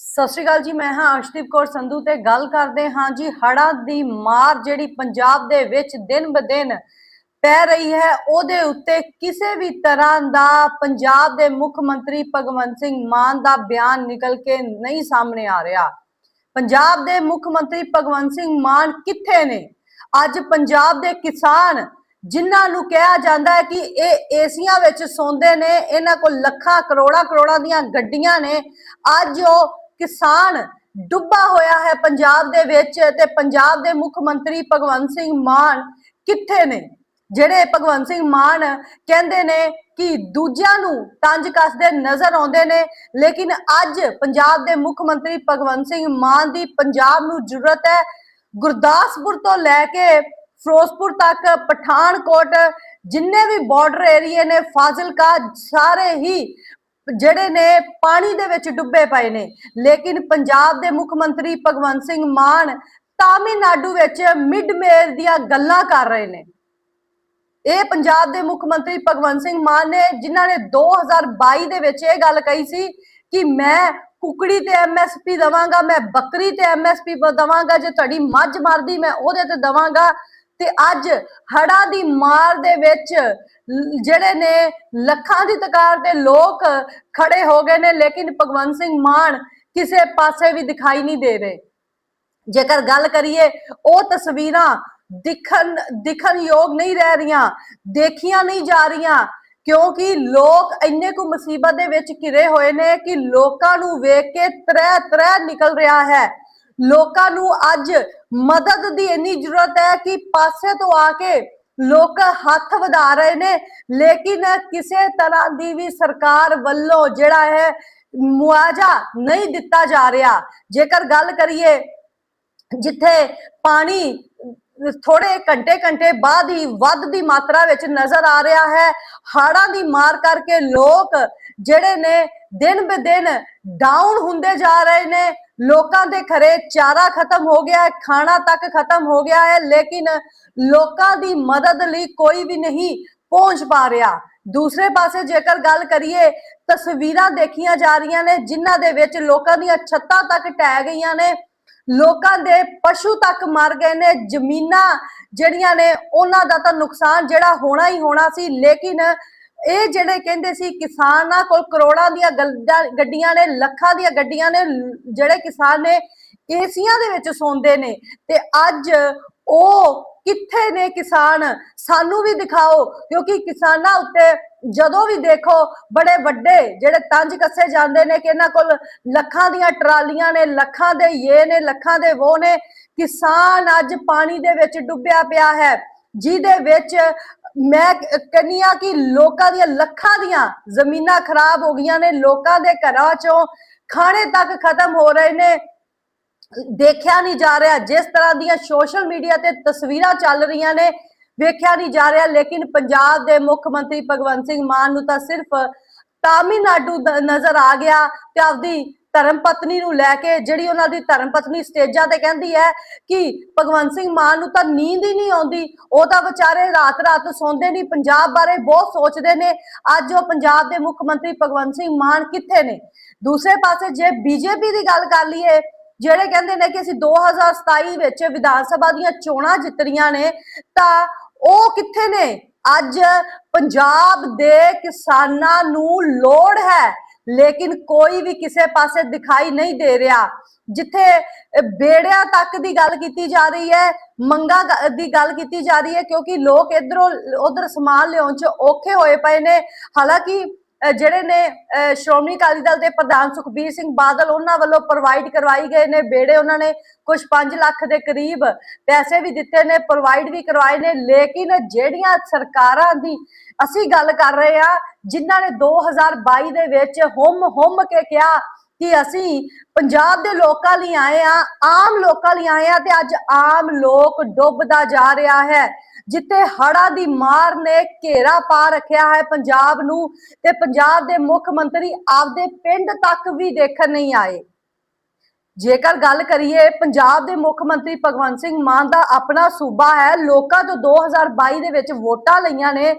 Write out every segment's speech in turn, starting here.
ਸਤਿ ਸ਼੍ਰੀ ਅਕਾਲ ਜੀ, ਮੈਂ ਹਾਂ ਅਰਸ਼ਦੀਪ ਕੌਰ ਸੰਧੂ ਤੇ ਗੱਲ ਕਰਦੇ ਹਾਂ ਜੀ, ਹੜ੍ਹਾਂ ਦੀ ਮਾਰ ਜਿਹੜੀ ਪੰਜਾਬ ਦੇ ਵਿੱਚ ਦਿਨ ਬ ਦਿਨ ਪੈ ਰਹੀ ਹੈ, ਉਹਦੇ ਉੱਤੇ ਕਿਸੇ ਵੀ ਤਰ੍ਹਾਂ ਦਾ ਪੰਜਾਬ ਦੇ ਮੁੱਖ ਮੰਤਰੀ ਭਗਵੰਤ ਸਿੰਘ ਮਾਨ ਦਾ ਬਿਆਨ ਨਿਕਲ ਕੇ ਨਹੀਂ ਸਾਹਮਣੇ ਆ ਰਿਹਾ। ਪੰਜਾਬ ਦੇ ਮੁੱਖ ਮੰਤਰੀ ਭਗਵੰਤ ਸਿੰਘ ਮਾਨ ਕਿੱਥੇ ਨੇ? ਅੱਜ ਪੰਜਾਬ ਦੇ ਕਿਸਾਨ ਜਿਨ੍ਹਾਂ ਨੂੰ ਕਿਹਾ ਜਾਂਦਾ ਹੈ ਕਿ ਇਹ ਏਸੀਆਂ ਵਿੱਚ ਸੌਂਦੇ ਨੇ, ਇਹਨਾਂ ਕੋਲ ਲੱਖਾਂ ਕਰੋੜਾਂ ਕਰੋੜਾਂ ਦੀਆਂ ਗੱਡੀਆਂ ਨੇ, ਅੱਜ ਉਹ ਕਿਸਾਨ ਡੁੱਬਾ ਹੋਇਆ ਹੈ ਪੰਜਾਬ ਦੇ ਵਿੱਚ ਤੇ ਪੰਜਾਬ ਦੇ ਮੁੱਖ ਮੰਤਰੀ ਭਗਵੰਤ ਸਿੰਘ ਮਾਨ ਕਿੱਥੇ ਨੇ? ਜਿਹੜੇ ਭਗਵੰਤ ਸਿੰਘ ਮਾਨ ਕਹਿੰਦੇ ਨੇ ਕਿ ਦੂਜਿਆਂ ਨੂੰ ਤੰਜ ਕੱਸਦੇ ਨਜ਼ਰ ਆਉਂਦੇ ਨੇ, ਲੇਕਿਨ ਅੱਜ ਪੰਜਾਬ ਦੇ ਮੁੱਖ ਮੰਤਰੀ ਭਗਵੰਤ ਸਿੰਘ ਮਾਨ ਦੀ ਪੰਜਾਬ ਨੂੰ ਜ਼ਰੂਰਤ ਹੈ। ਗੁਰਦਾਸਪੁਰ ਤੋਂ ਲੈ ਕੇ ਫਿਰੋਜ਼ਪੁਰ ਤੱਕ, ਪਠਾਨਕੋਟ ਜਿੰਨੇ ਵੀ ਬਾਰਡਰ ਏਰੀਏ ਨੇ, ਫਾਜ਼ਿਲਕਾ, ਸਾਰੇ ਹੀ ਜਿਹੜੇ ਨੇ ਪਾਣੀ ਦੇ ਵਿੱਚ ਡੁੱਬੇ ਪਏ ਨੇ, ਲੇਕਿਨ ਪੰਜਾਬ ਦੇ ਮੁੱਖ ਮੰਤਰੀ ਭਗਵੰਤ ਸਿੰਘ ਮਾਨ ਤਾਮਿਲਨਾਡੂ ਵਿੱਚ ਮਿਡ ਮੇਲ ਦੀਆਂ ਗੱਲਾਂ ਕਰ ਰਹੇ ਨੇ। ਇਹ ਪੰਜਾਬ ਦੇ ਮੁੱਖ ਮੰਤਰੀ ਭਗਵੰਤ ਸਿੰਘ ਮਾਨ ਨੇ, ਜਿਨ੍ਹਾਂ ਨੇ 2022 ਦੇ ਵਿੱਚ ਇਹ ਗੱਲ ਕਹੀ ਸੀ ਕਿ ਮੈਂ ਕੁਕੜੀ ਤੇ ਐਮਐਸਪੀ ਦਵਾਂਗਾ, ਮੈਂ ਬੱਕਰੀ ਤੇ ਐਮਐਸਪੀ ਦਵਾਂਗਾ, ਜੇ ਤੁਹਾਡੀ ਮੱਝ ਮਰਦੀ ਮੈਂ ਉਹਦੇ ਤੇ ਦਵਾਂਗਾ। ਤੇ ਅੱਜ ਹੜਾ ਦੀ ਮਾਰ ਦੇ ਵਿੱਚ ਜਿਹੜੇ ਨੇ ਲੱਖਾਂ ਦੀ ਤਕਾਰ ਦੇ ਲੋਕ ਖੜੇ ਹੋ ਗਏ ਨੇ, ਲੇਕਿਨ ਭਗਵੰਤ ਸਿੰਘ ਮਾਨ ਕਿਸੇ ਪਾਸੇ ਵੀ ਦਿਖਾਈ ਨਹੀਂ ਦੇ ਰਹੇ। ਜੇਕਰ ਗੱਲ ਕਰੀਏ, ਉਹ ਤਸਵੀਰਾਂ ਦਿਖਣ ਦਿਖਣ ਯੋਗ ਨਹੀਂ ਰਹਿ ਰਹੀਆਂ, ਦੇਖੀਆਂ ਨਹੀਂ ਜਾ ਰਹੀਆਂ, ਕਿਉਂਕਿ ਲੋਕ ਇੰਨੇ ਕੁ ਮੁਸੀਬਤ ਦੇ ਵਿੱਚ ਘਿਰੇ ਹੋਏ ਨੇ ਕਿ ਲੋਕਾਂ ਨੂੰ ਵੇਖ ਕੇ ਤਰੈ ਤਰੈ ਨਿਕਲ ਰਿਹਾ ਹੈ। ਲੋਕਾਂ ਨੂੰ ਅੱਜ ਮਦਦ ਦੀ ਇੰਨੀ ਜ਼ਰੂਰਤ ਹੈ ਕਿ ਪਾਸੇ ਤੋਂ ਆ ਕੇ ਲੋਕ ਹੱਥ ਵਧਾ ਰਹੇ ਨੇ। ਲੇਕਿਨ ਕਿਸੇ ਤਰ੍ਹਾਂ ਦੀ ਵੀ ਸਰਕਾਰ ਵੱਲੋਂ ਜਿਹੜਾ ਹੈ ਮੁਆਵਜ਼ਾ ਨਹੀਂ ਦਿੱਤਾ ਜਾ ਰਿਹਾ। ਜੇਕਰ ਗੱਲ ਕਰੀਏ, ਜਿੱਥੇ ਪਾਣੀ ਥੋੜੇ ਘੰਟੇ ਘੰਟੇ ਬਾਅਦ ਹੀ ਵੱਧ ਦੀ ਮਾਤਰਾ ਵਿੱਚ ਨਜ਼ਰ ਆ ਰਿਹਾ ਹੈ ਹਾੜਾਂ ਦੀ ਮਾਰ ਕਰਕੇ ਲੋਕ ਜਿਹੜੇ ਨੇ ਦਿਨ ਬ ਦਿਨ ਡਾਊਨ ਹੁੰਦੇ ਜਾ ਰਹੇ ਨੇ। ਲੋਕਾਂ ਦੇ ਘਰੇ ਚਾਰਾ ਖਤਮ ਹੋ ਗਿਆ ਹੈ, ਖਾਣਾ ਤੱਕ ਖਤਮ ਹੋ ਗਿਆ ਹੈ, ਲੇਕਿਨ ਲੋਕਾਂ ਦੀ ਮਦਦ ਲਈ ਕੋਈ ਵੀ ਨਹੀਂ ਪਹੁੰਚ ਪਾ ਰਿਹਾ। ਦੂਸਰੇ ਪਾਸੇ ਜੇਕਰ ਗੱਲ ਕਰੀਏ, ਤਸਵੀਰਾਂ ਦੇਖੀਆਂ ਜਾ ਰਹੀਆਂ ਨੇ, ਜਿਨ੍ਹਾਂ ਦੇ ਵਿੱਚ ਲੋਕਾਂ ਦੀਆਂ ਛੱਤਾਂ ਤੱਕ ਟਹਿ ਗਈਆਂ ਨੇ। ਲੋਕਾਂ ਦੇ ਪਸ਼ੂ ਤੱਕ ਮਰ ਗਏ ਨੇ, ਜ਼ਮੀਨਾਂ ਜਿਹੜੀਆਂ ਨੇ, ਉਹਨਾਂ ਦਾ ਤਾਂ ਨੁਕਸਾਨ ਜਿਹੜਾ ਹੋਣਾ ਹੀ ਹੋਣਾ ਸੀ, ਲੇਕਿਨ ਇਹ ਜਿਹੜੇ ਕਹਿੰਦੇ ਸੀ ਕਿਸਾਨਾਂ ਕੋਲ ਕਰੋੜਾਂ ਦੀਆਂ ਗੱਡੀਆਂ ਨੇ, ਲੱਖਾਂ ਦੀਆਂ ਗੱਡੀਆਂ ਨੇ, ਲ- ਜਿਹੜੇ ਕਿਸਾਨ ਨੇ, ਏਸੀਆਂ ਦੇ ਵਿੱਚ ਸੌਂਦੇ ਨੇ। ਤੇ ਅੱਜ ਉਹ ਕਿੱਥੇ ਨੇ ਕਿਸਾਨ? ਸਾਨੂੰ ਵੀ ਦਿਖਾਓ, ਕਿਉਂਕਿ ਕਿਸਾਨਾਂ ਉੱਤੇ ਜਦੋਂ ਵੀ ਦੇਖੋ, ਬੜੇ ਵੱਡੇ ਜਿਹੜੇ ਤੰਜ ਕੱਸੇ ਜਾਂਦੇ ਨੇ ਕਿ ਇਹਨਾਂ ਕੋਲ ਲੱਖਾਂ ਦੀਆਂ ਟਰਾਲੀਆਂ ਨੇ, ਲੱਖਾਂ ਦੇ ਇਹ ਨੇ, ਲੱਖਾਂ ਦੇ ਉਹ ਨੇ। ਕਿਸਾਨ ਅੱਜ ਪਾਣੀ ਦੇ ਵਿੱਚ ਡੁੱਬਿਆ ਪਿਆ ਹੈ, ਜਿਹਦੇ ਵਿੱਚ ਮੈਂ ਕਹਿੰਨੀ ਆ ਕਿ ਲੋਕਾਂ ਦੀਆਂ ਲੱਖਾਂ ਦੀਆਂ ਜ਼ਮੀਨਾਂ ਖਰਾਬ ਹੋ ਗਈਆਂ ਨੇ, ਲੋਕਾਂ ਦੇ ਘਰਾਂ ਚੋਂ ਖਾਣੇ ਤੱਕ ਖਤਮ ਹੋ ਰਹੇ ਨੇ। ਦੇਖਿਆ ਨਹੀਂ ਜਾ ਰਿਹਾ, ਜਿਸ ਤਰ੍ਹਾਂ ਦੀਆਂ ਸੋਸ਼ਲ ਮੀਡੀਆ ਤੇ ਤਸਵੀਰਾਂ ਚੱਲ ਰਹੀਆਂ ਨੇ, ਵੇਖਿਆ ਨਹੀਂ ਜਾ ਰਿਹਾ। ਲੇਕਿਨ ਪੰਜਾਬ ਦੇ ਮੁੱਖ ਮੰਤਰੀ ਭਗਵੰਤ ਸਿੰਘ ਮਾਨ ਨੂੰ ਤਾਂ ਸਿਰਫ ਤਾਮਿਲਨਾਡੂ ਦ- ਨਜ਼ਰ ਆ ਗਿਆ ਤੇ ਆਪਦੀ ਧਰਮ ਪਤਨੀ ਨੂੰ ਲੈ ਕੇ ਜਿਹੜੀ ਉਹਨਾਂ ਦੀ ਧਰਮ ਪਤਨੀ ਸਟੇਜਾਂ ਤੇ ਕਹਿੰਦੀ ਹੈ ਕਿ ਭਗਵੰਤ ਸਿੰਘ ਮਾਨ ਨੂੰ ਤਾਂ ਨੀਂਦ ਹੀ ਨਹੀਂ ਆਉਂਦੀ, ਉਹ ਤਾਂ ਵਿਚਾਰੇ ਰਾਤ ਰਾਤ ਸੌਂਦੇ ਨਹੀਂ, ਪੰਜਾਬ ਬਾਰੇ ਬਹੁਤ ਸੋਚਦੇ ਨੇ। ਅੱਜ ਉਹ ਪੰਜਾਬ ਦੇ ਮੁੱਖ ਮੰਤਰੀ ਭਗਵੰਤ ਸਿੰਘ ਮਾਨ ਕਿੱਥੇ ਨੇ? ਦੂਸਰੇ ਪਾਸੇ ਜੇ ਬੀਜੇਪੀ ਦੀ ਗੱਲ ਕਰ ਲਈਏ, ਜਿਹੜੇ ਕਹਿੰਦੇ ਨੇ ਕਿ ਅਸੀਂ 2027 ਵਿੱਚ ਵਿਧਾਨ ਸਭਾ ਦੀਆਂ ਚੋਣਾਂ ਜਿੱਤਣੀਆਂ ਨੇ, ਤਾਂ ਉਹ ਕਿੱਥੇ ਨੇ? ਅੱਜ ਪੰਜਾਬ ਦੇ ਕਿਸਾਨਾਂ ਨੂੰ ਲੋੜ ਹੈ ਲੇਕਿਨ ਕੋਈ ਵੀ ਕਿਸੇ ਪਾਸੇ ਦਿਖਾਈ ਨਹੀਂ ਦੇ ਰਿਹਾ। ਜਿੱਥੇ ਅਹ, ਬੇੜਿਆਂ ਤੱਕ ਦੀ ਗੱਲ ਕੀਤੀ ਜਾ ਰਹੀ ਹੈ ਮੰਗਾ ਦੀ ਗੱਲ ਕੀਤੀ ਜਾ ਰਹੀ ਹੈ ਕਿਉਂਕਿ ਲੋਕ ਇਧਰੋਂ ਉਧਰ ਸਮਾਨ ਲਿਆਉਣ ਚ ਔਖੇ ਹੋਏ ਪਏ ਨੇ। ਹਾਲਾਂਕਿ ਜਿਹੜੇ ਨੇ, ਅਹ ਸ਼੍ਰੋਮਣੀ ਅਕਾਲੀ ਦਲ ਦੇ ਪ੍ਰਧਾਨ ਸੁਖਬੀਰ ਸਿੰਘ ਬਾਦਲ, ਉਹਨਾਂ ਵੱਲੋਂ ਪ੍ਰੋਵਾਈਡ ਕਰਵਾਈ ਗਏ ਨੇ ਬੇੜੇ ਉਹਨਾਂ ਨੇ ਕੁਝ 5 ਲੱਖ ਦੇ ਕਰੀਬ ਪੈਸੇ ਵੀ ਦਿੱਤੇ ਨੇ ਪ੍ਰੋਵਾਈਡ ਵੀ ਕਰਵਾਏ ਨੇ, ਲੇਕਿਨ ਜਿਹੜੀਆਂ ਸਰਕਾਰਾਂ ਦੀ ਅਸੀਂ ਗੱਲ ਕਰ ਰਹੇ ਆ ਜਿਨ੍ਹਾਂ ਨੇ 2022 ਦੇ ਵਿੱਚ ਹੁਮ ਹੁਮ ਕੇ ਕਿਹਾ ਕਿ ਅਸੀਂ ਪੰਜਾਬ ਦੇ ਲੋਕਾਂ ਲਈ ਆਏ ਆ ਆਮ ਲੋਕਾਂ ਲਈ ਆਏ ਆ ਤੇ ਅੱਜ ਆਮ ਲੋਕ ਡੁੱਬਦਾ ਜਾ ਰਿਹਾ ਹੈ। ਜਿੱਥੇ ਹੜਾ ਦੀ ਮਾਰ ਨੇ ਘੇਰਾ ਪਾ ਰੱਖਿਆ ਹੈ ਪੰਜਾਬ ਨੂੰ ਤੇ ਪੰਜਾਬ ਦੇ ਮੁੱਖ ਮੰਤਰੀ ਆਪਦੇ ਪਿੰਡ ਤੱਕ ਵੀ ਦੇਖਣ ਨਹੀਂ ਆਏ। ਜੇਕਰ ਗੱਲ ਕਰੀਏ, ਪੰਜਾਬ ਦੇ ਮੁੱਖ ਮੰਤਰੀ ਭਗਵੰਤ ਸਿੰਘ ਮਾਨ ਦਾ ਆਪਣਾ ਸੂਬਾ ਹੈ, ਲੋਕਾਂ ਤੋਂ 2022 ਦੇ ਵਿੱਚ ਵੋਟਾਂ ਲਈਆਂ ਨੇ।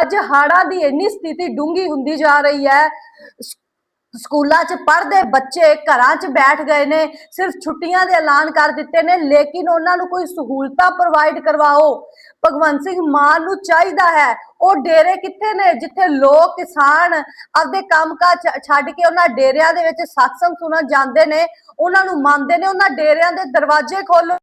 ਅੱਜ ਹਾੜਾਂ ਦੀ ਇੰਨੀ ਸਥਿਤੀ ਡੂੰਗੀ ਹੁੰਦੀ ਜਾ ਰਹੀ ਹੈ। ਸਕੂਲਾਂ 'ਚ ਪੜ੍ਹਦੇ ਬੱਚੇ ਘਰਾਂ 'ਚ ਬੈਠ ਗਏ ਨੇ, ਸਿਰਫ ਛੁੱਟੀਆਂ ਦੇ ਐਲਾਨ ਕਰ ਦਿੱਤੇ ਨੇ, ਲੇਕਿਨ ਉਹਨਾਂ ਨੂੰ ਕੋਈ ਸਹੂਲਤਾਂ ਪ੍ਰੋਵਾਈਡ ਕਰਵਾਓ। ਭਗਵੰਤ ਸਿੰਘ ਮਾਨ ਨੂੰ ਚਾਹੀਦਾ ਹੈ, ਉਹ ਡੇਰੇ ਕਿੱਥੇ ਨੇ, ਜਿੱਥੇ ਲੋਕ ਕਿਸਾਨ ਆਪਦੇ ਕੰਮਕਾਜ ਛ- ਛੱਡ ਕੇ ਉਹਨਾਂ ਡੇਰਿਆਂ ਦੇ ਵਿੱਚ satsang ਸੁਣਨ ਜਾਂਦੇ ਨੇ, ਉਹਨਾਂ ਨੂੰ ਮੰਨਦੇ ਨੇ, ਉਹਨਾਂ ਡੇਰਿਆਂ ਦੇ ਦਰਵਾਜ਼ੇ ਖੋਲੋ